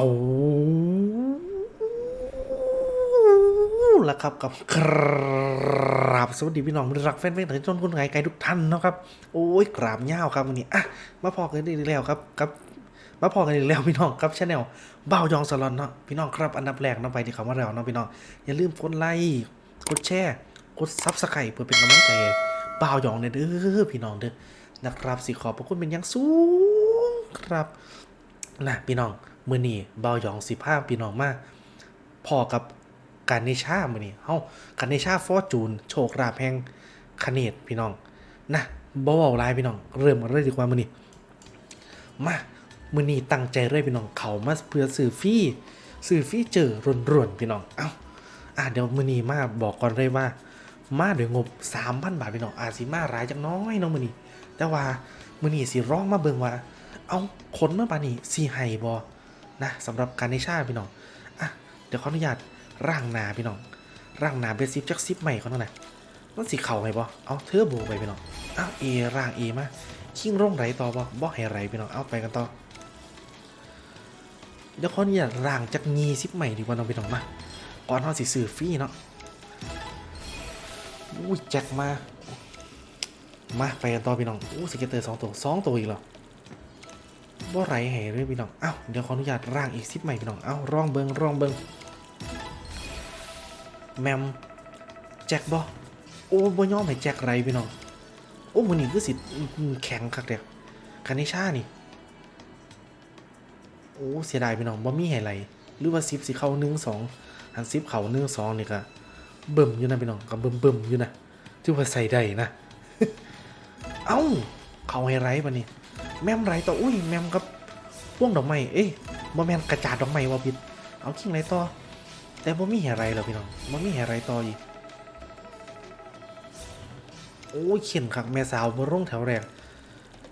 เอาละครับกับกราบสวัสดีพี่น้องมิตรรักแฟนเพลงถึงจนคนไกลไกลทุกท่านเนาะครับ โอ้ยกราบเง่าวครับวันนี้อะมาพอกันอีกแล้วครับกับมาพอกันอีกแล้วพี่น้องครับชาแนลบ้าวยองสลอนเนาะพี่น้องครับอันดับแรกเนาะไปที่เขามาแล้วเนาะพี่น้องอย่าลืมกดไลค์กดแชร์กดซับสไครป์เพื่อเป็นกำลังใจให้บ้าวยองเนี่ยเด้อพี่น้องเด้อนะครับสิขอบพระคุณเป็นอย่างสูงครับนะพี่น้อง มือนี่เบาหยองสิภาพี่น้องมาพอกับการเนชามือนี่เฮ้าการเนชาฟอร์จูนโชคราบแห่งคเนตพี่น้องนะบ่เว้าหลายพี่น้อง เริ่มกันเลยดีกว่ามือนี่มามือนี่ตั้งใจเลยพี่น้องเขามาเพื่อสื่อฟรีสื่อฟรีเจอรวนๆพี่น้องเอ้าอะเดี๋ยวมือนี่มาบอกก่อนเลยว่า มาโดวยงบ3,000บาทพี่น้องอาจสิมาหลายจักน้อยน้องมือนี่แต่ว่ามือนี่สิร้องมาเบิ่งว่า เอาคนมื่อปานนี้สีไห้บอ นะสำหรับการในชาติพี่น้องอะเดี๋ยวขออนุญาตร่างนาพี่น้องร่างนาเป็นซิปจักซิปใหม่เขาหน่อยมันสีเข่าไห้บอเอาเทอร์โบไปพี่น้องอ้าวเอร่างเอมาชิงร่องไรต่อบอบอให้ไรพี่น้องเอาไปกันต่อเดี๋ยวขออนุญาตร่างจักงีซิปใหม่ดีกว่าน้องพี่น้องมาก่อนเขาสิซื้อฟรีเนาะอุ้ยแจ็คมามาไปกันต่อพี่น้องอู้สเก็ตเตอร์สองตัวสองตัวอีกเหรอ บ่ไรให้เลยพี่น้องเอ้าเดี๋ยวขออนุญาตร่างอีกซิปใหม่พี่น้องเอ้าร่องเบิงร่องเบิงแมมแจ็คบ่โอ้บ่ยอมให้แจ็คไรพี่น้องโอ้มันนี่คือสิแข็งคักเดียวคานิชานี่โอ้เสียดายพี่น้องบ่มีให้ไรหรือว่าซิปสิเข้าหนึ่งสองอันซิปเข้าหนึ่งสองนี่ก็เบิ่มอยู่นะพี่น้องก็เบิ่มเบิ่มอยู่นะที่ว่าใส่ได้นะเอ้าเขาให้ไรปะนี่ แมมไรต่ออุ้ยแมมกับพ่วงดอกไม้เอ้ยบ่แมนกระจาดดอกไม้ว่าผิดเอาคิงไรต่อ แต่บ่มีแห่ไรหรอพี่น้องบ่มีแห่ไรต่ออีกโอ้ยเขียนคักแม่สาวมาร่งแถวแรก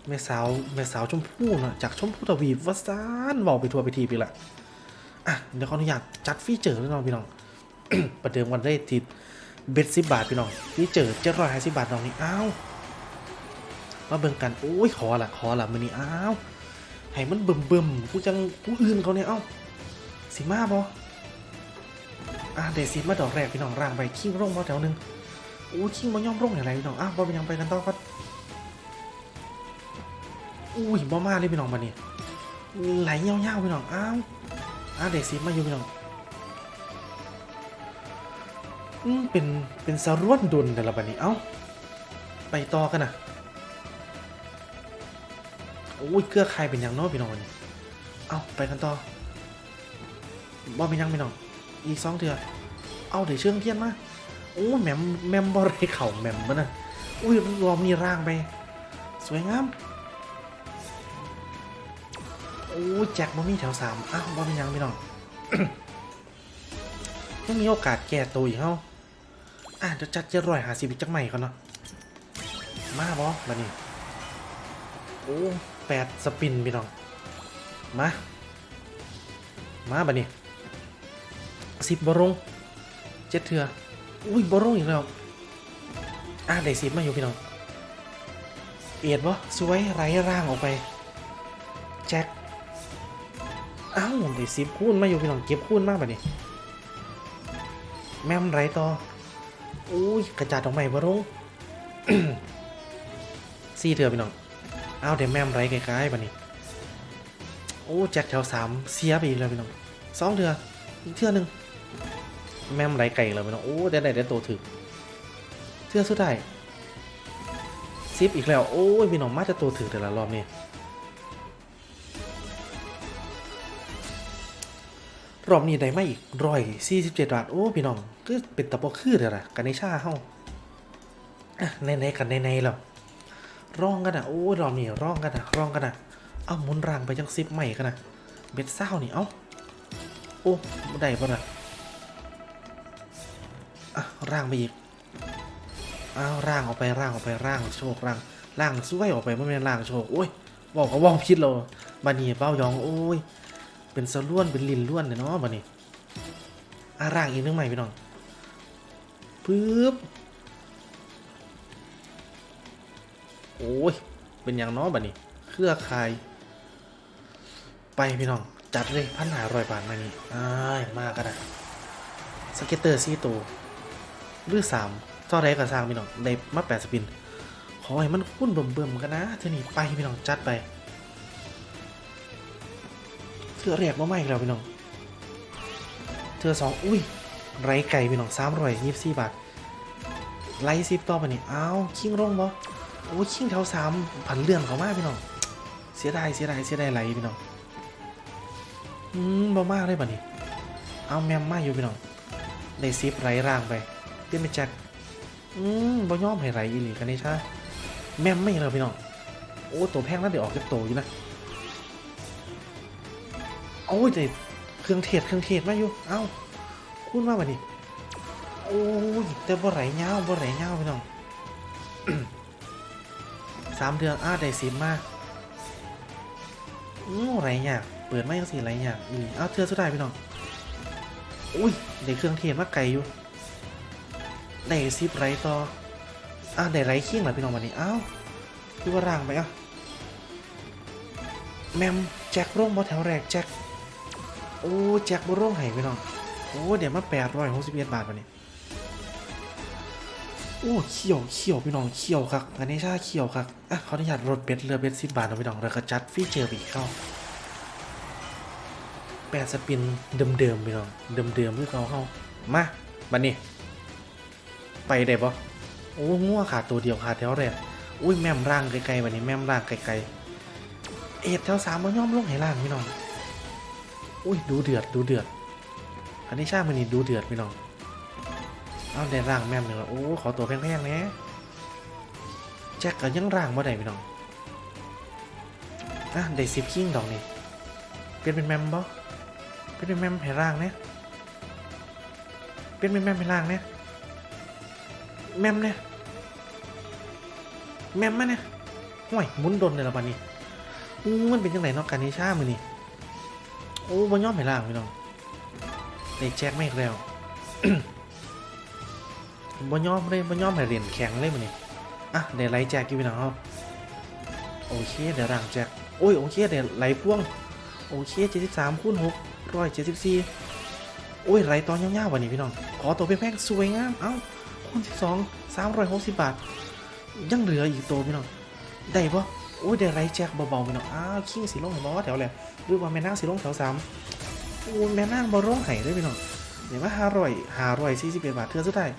แม่สาวแม่สาวชมพู่เนาะจากชมพู่ทวีปวาซานบอกไปทัวร์ไปทีไปละอะเดี๋ยวขออนุญาตจัดฟีเจอร์แล้วเนาะพี่น้องประเดิมวันได้ทีเบ็ดสิบบาทพี่น้องฟีเจอร์เจ็ดร้อยห้าสิบบาทน้องนี่อ้าว มาเบิ่งกันโอ้ยขอละขอละมื้อนี้อ้าวให้มันเบิ่มเบิ่มๆผู้จังผู้อื่นเขาเนี่ยเอ้าสิมาบ่อ่าเดซิมาดอกแรกพี่น้องร่างไปคิงร่งมาแถวหนึงโอ้ยคิงบ่ย่อมร่งอย่างไรพี่น้องอ้าวบ่เป็นหยังไปกันต่อครับอุ้ยบ่มาเลยพี่น้องบัดนี้ไหลเงาๆพี่น้องอ้าวอ่าเดซิมาอยู่พี่น้องอืมเป็นเป็นสารวนดุนแต่ละบัดนี้เอ้าไปต่อกันนะ โอ้ยเครือใครเป็นยังเนาะพี่น้องนี่เอาไปกันต่อบ่เป็นยังพี่น้องอีกสองเถื่อเอาเดี๋ยวเชื่องเทียนมาโอ้แหมมแหมมบ่ได้เข่าแหมมมันน่ะอุ้ยรอมนี่ร่างไป สวยงามโอ้ยแจ็คบ่มีแถวสามอ้าวบ่เป็นหยังพี่น้องยังมีโอกาสแก้ตัวอีกเฮาอะเดี๋ยวจัดจะร่อยหาสิบจักใหม่ก่อนเนาะมาบ่บัดนี้โอ้ แปดสปินพี่น้อง มา มาบัดนี้สิบบรงเจ็ดเถื่ออุ้ยบรงอีกแล้วอะได้สิบมาอยู่พี่น้อง เอียดวะสวยไร้ร่างออกไป แจ็คอ้าวได้สิบคูณมาอยู่พี่น้องเก็บคูณมากบัดนี้ แม่มไรต่ออุ้ยกระจาดออกใหม่บรงสี่เถื่อพี่น้อง อาเดี๋ยวแม่มไรไกลๆปะนี่โอ้แจ็คแถวสามเสียไปอีกแล้วพี่น้องสองเถื่ออีกเถื่อหนึ่งแม่มไรไก่แล้วพี่น้องโอ้ได้ได้ได้โตถึกเถื่อสุดท้ายซิปอีกแล้วโอ้ยพี่น้องมาจะโตถึกแต่ละรอบนี่รอบนี้ได้มาอีกร้อยสี่สิบเจ็ดบาทโอ้พี่น้องก็เป็นตะปอคือเดี๋ยวละกันในชาเฮ้าอะในกันในๆแล้ว ร่องกันอะโอ้ยรอบนี้ร่องกันอะร่องกันอะเอาหมุนรางไปจังซิปใหม่กันนะเบ็ดเศร้านี่ เอ้าโอ้ได้ป่ะนะอะร่างไปอีกอ้าวร่างออกไปร่างออกไปร่างโชคร่างร่างช่วยออกไปไม่เป็นร่างโชคโอ้ยบอกก็บอกพิษเราบานี่เป้ายองโอ้ยเป็นสะล้วนเป็นลินล้วนเลยเนาะบานี่อะร่างอีกนึงใหม่พี่น้องปึ๊บ โอ้ย เป็นอย่างน้อบัดนี้ เครือข่าย ไปพี่น้อง จัดเลยพันหารอยบาทมานี่อ้ายมากกันนะสเก็ตเตอร์สี่ตัวหรือสามเท่าไรก็สร้างพี่น้องได้มาแปดสปิน ขอให้มันคุ้นเบิ่มๆกันนะเธอนี่ไปพี่น้องจัดไปเธอเรียกว่าไม่แล้วพี่น้องเธอสองอุ้ย ไรไก่พี่น้องสามร้อยยี่สิบสี่บาทไรสิบต่อไปนี่อ้าวคิงร่งบ่ โอ้ยคิงแถวสามผันเลื่อนเขามากพี่น้อง เสียดายเสียดายเสียดายไรพี่น้อง อืมบ่มากเลยบ่นี่เอาแมมมาอยู่พี่น้อง ได้ซิปไรร่างไปเปลี่ยนไปแจ็คอืมบ่ยอมให้ไรอีหลีกันนี่ใช่แมมไม่เลยพี่น้อง โอ้ตัวแพงนั่นเดี๋ยวออกจากโตอยู่นะ โอ้ยแต่เครื่องเทศเครื่องเทศมาอยู่ เอ้าคุณว่าบ่นี่โอ้ยแต่บ่ไหลเงาบ่ไหลเงาพี่น้อง สามเดือนอ้าได้ซิปมาอู้ไรยากเปิดไม่ก็สิไรยากอีหลีเอ้าเทือสุดท้ายพี่น้อง อุ้ยได้เครื่องเทศมาไกลอยู่ ได้ซิปไรต่ออะได้ไรขิ้งเหรอพี่น้องวันนี้ อ้าวคือว่าร่างไปอะแมมแจ็คร่งบอแถวแรกแจ็ค โอ้แจ็คบร่งไห้พี่น้อง โอ้เดี๋ยวมาแปดร้อยหกสิบเอ็ดบาทวันนี้ โอ้เขียวเขียวพี่น้องเขียวครับอันนี้ชาเขียวครับอะเขออนุญาตรถเบ็ดเรือเบ็ดสิบบาทนะพี่น้องแล้วก็จัดฟีเจอร์อีกเข้าแปดสปินเดิมๆพี่น้องเดิมๆที่เขาเข้ามาบันนี้ ไปได้ปะโอ้งัวขาดตัวเดียวขาดแถวแรกอุ้ยแม่มร่างไกลๆบันนี้แม่มร่างไกลๆเอ็ดแถวสามมันย่อมลงให้ล่างพี่น้องอุ้ยดูเดือดดูเดือดอันนี้ชามันนี่ดูเดือดพี่น้อง เอาได้ร่างแม่มเลยโอ้ขอตัวแพงๆนะแจ็คก็ยังร่างบ่ได้พี่น้องอะได้สิบคิงดอกนี่เปลี่ยนเป็นแมมบ่เป็นเป็นแมมให้ร่างเนี่ยเป็นเป็นแมมให้ร่างเนี่ยแมมเนี่ยแมมมาเนี่ยห่วยมุนดนเลยละบัดนี้มันเป็นจังไงนาะการนิชามือนี่โอ้บ่ยอมให้ร่างพี่น้องได้แจ็คไม่แล้ว บ่ยอมเลยบ่ยอมให้เหรียญแข็งเลยมือนี่อะได้ไล่แจ็คอยู่พี่น้องเอาโอเคเดี๋ยวร่างแจ็คโอ้ยโอเคเดี๋ยวไล่พ่วงโอเค73คูณ6 174โอ้ยไรตอนยาวๆวันนี้พี่น้องขอตัวแพงๆสวยงามเอ้าคูณ12 360บบาท ยังเหลืออีกตัวพี่น้องได้ปะโอ้ยได้ไรแจ็คเบาๆพี่น้องอ้าวคิงสีลงเห็นบ่แถวแหละหรือว่าแม่นางสีลงแถวสามโอ้ยแม่นางบ่ร้องไห้เลยพี่น้องเดี๋ยวมาห้าร้อยห้าร้อยสี่สิบเอ็ดบาทเทื่อสุดท้าย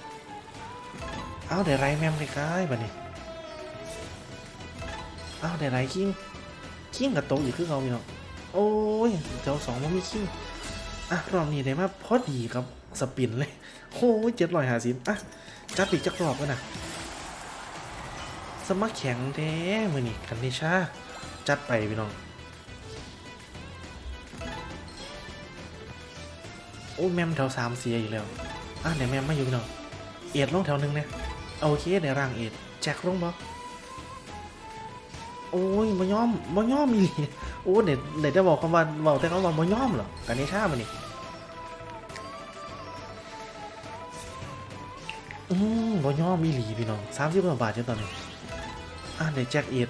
เอ้าได้ไรแมมใกล้ๆบัดนี้เอ้าได้ไรคิงคิงกับโตะอีกคือเขาพี่น้องโอ้ยเจ้าสองมันมีคิ้วอะรอบนี้ได้มาพอดีกับสปินเลยโอ้ยเจ็ดร้อยหาสิบอะจัดอีกจักรอบกันนะสมัครแข็งแท้มือนี่คันนิชาจัดไปพี่น้องโอ้แมมแถวสามเสียอีกแล้วอะเดี๋ยวแมมมาอยู่พี่น้องเอ็ดลงแถวหนึ่งเนี่ย โอเคเดี๋ยวร่างเอ็ดแจ็คลงบ่โอ้ยบ่ย่อมบ่ย่อมอีหลีโอ้เดี๋ยวเดี๋ยวจะบอกคำว่าบอกแต่คำว่าบ่ย่อมเหรอกันนี้ชามันนี่อืมบ่ยอมมีหลีพี่น้องสามสิบกว่าบาทจ้ะตอนนี้อะเดี๋ยวแจ็คเอ็ด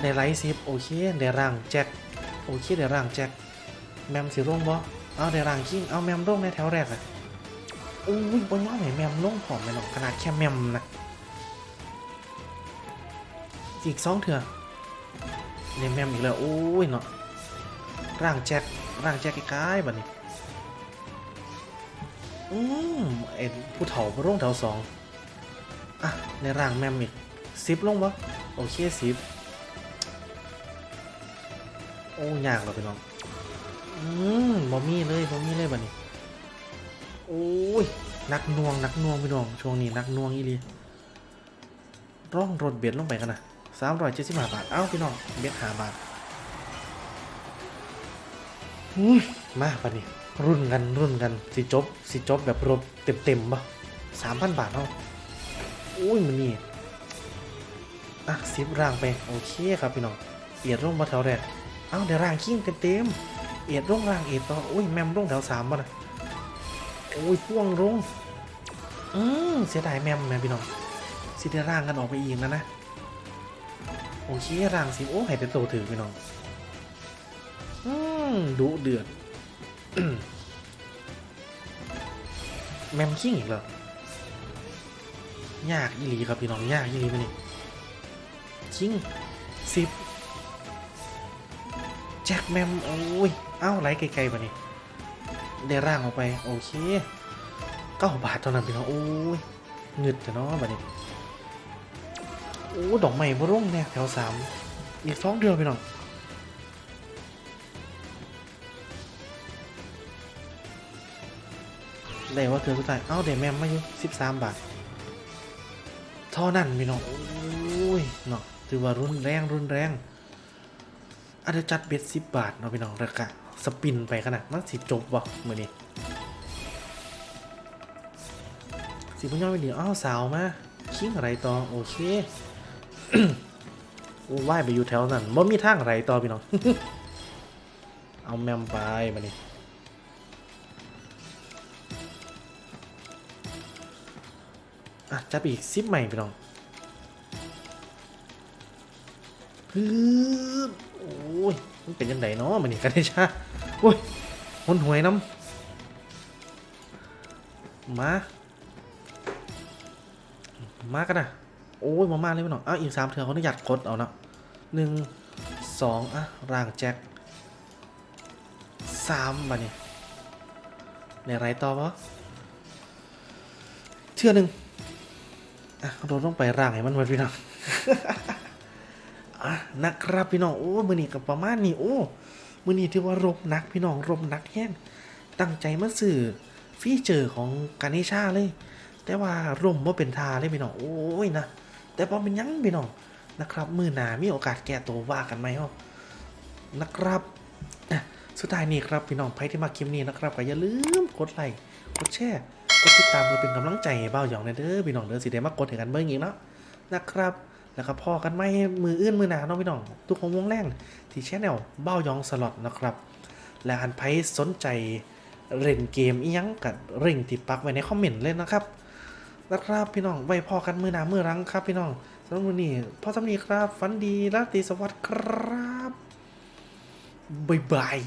ได้ไลท์ซิปโอเคเดี๋ยวร่างแจ็คโอเคเดี๋ยวร่างแจ็คแมมสิลงบ่เอาเดี๋ยวร่างคิงเอาแมมลงในแถวแรกอะ อ้ยบ่ยอมให้แมมล่งผอมไปหรอกขนาดแค่แมมนะอีกสองเถื่อเนี่ยแมมอีกแล้วโอ้ยเนาะร่างแจ็คร่างแจ็คใกล้ๆบันี้อืมไอ้ผู้เฒ่าพระร่งแถวสองอะในร่างแมมอีกสิบลงปะโอเคสิบโอ้ยากเราไปน้องอืมบอมี่เลยบอมี่เลยบันี้ อ้ยนักน่วงนักน่วงพี่น้องช่วงนี้นักน่วงอีลีร่องรถเบียดลงไปกันนะสามร้อยเจ็ดสิบห้าบาท เอ้าพี่น้องเบ็ดห้าบาทอืมมาปะนี่รุ่นกันรุ่นกันสิจบสิจบแบบรบเต็มเต็มปะสามพันบาทเนาอุ้ยมันนี่อะสิบร่างไปโอเคครับพี่น้องเอียดร่องมาแถวแรกเอ้าเดี๋ยวร่างขิ้งเต็มเต็มเอียดร่องร่างเอียดต่ออุ้ยแมมร่องแถวสามมานะ โอ้ยพ่วงร่งอืมเสียดายแมมแมพี่น้องสิได้ร่างกันออกไปอีกนะนะ โอเคร่างสิโอ้ให้เป็นโตถือพี่น้องอืมดุเดือดแมมคิงอีกเหรอยากอีหลีครับพี่น้องยากอีหลีมานี่คิงสิบแจ็คแมมโอ้ยเอ้าไหลไกลๆมานี่ ได้ร่างออกไปโอเคเก้าบาทเท่านั้นพี่น้องโอ้ยเงึดแต่เนาะบัดนี้โอ้ดอกไม้บ่ร่งเนี่ยแถวสามอีกสองเดือนพี่น้องได้ว่าเธอสุดท้ายเอ้าเดี๋ยวแมมมาอยู่สิบสามบาทเท่านั้นพี่น้องโอ้ยเนาะถือว่ารุนแรงรุนแรงอาจจะจัดเบ็ดสิบบาทเนาะพี่น้องราคา สปินไปขนาดมันสิจบวะมือนี้สิพุ่งยอยไปเดียวอ้าวสาวมาคิงอะไรต่อโอเคโอ้ว่ายไปอยู่แถวนั้นบ่มีทางอะไรต่อพี่น้อง เอาแมมไปมานี่อะจับอีกซิปใหม่ไปลองฮึบโอ้ย มันเป็นยังไงเนาะมันนี่กันได้ชาโอ้ยหนหวยน้ำมา มากันนะโอ้ยมามาเลยพี่น้องอ้าวอีกสามเถื่อเขาอนุญาตกดเอาเนาะหนึ่งสองอะร่างแจ็คสามมาเนี่ยในไรต่อวะเชื่อหนึ่งอะเราต้องไปร่างให้มันมาพี่น้อง อะนะครับพี่น้องโอ้มือนี้กับประมาณนี้โอ้มือนี้ถือว่ารบนักพี่น้องรบนักแห้งตั้งใจมาสื่อฟีเจอร์ของกานิชาเลย แต่ว่าร่มว่าเป็นทาเลยพี่น้องโอ้ยนะแต่พอเป็นยังพี่น้องนะครับ มือหนามีโอกาสแก้ตัวว่ากันไหมฮะนะครับอะสุดท้ายนี้ครับพี่น้องใครที่มาคลิปนี้นะครับก็อย่าลืมกดไลค์กดแชร์กดติดตามเพื่อเป็นกำลังใจเบ้าหยองในเด้อพี่น้องเด้อสิได้มากดให้กันเบิ่งอีกเนาะนะครับ แล้วก็พอกันไม่มืออื่นมือหนาเนาะพี่น้อง ทุกของวงแรงที่แชนแนลเบ้ายองสล็อตนะครับ และอันไพสนใจเล่นเกมอียังกับเร่งติดปักไว้ในคอมเมนต์เลยนะครับนะครับพี่น้องไว้พอกันมือหนามือรังครับพี่น้องสำหรับวันนี้พอสำนีครับฝันดีราตรีสวัสดิ์ครับบ๊ายบาย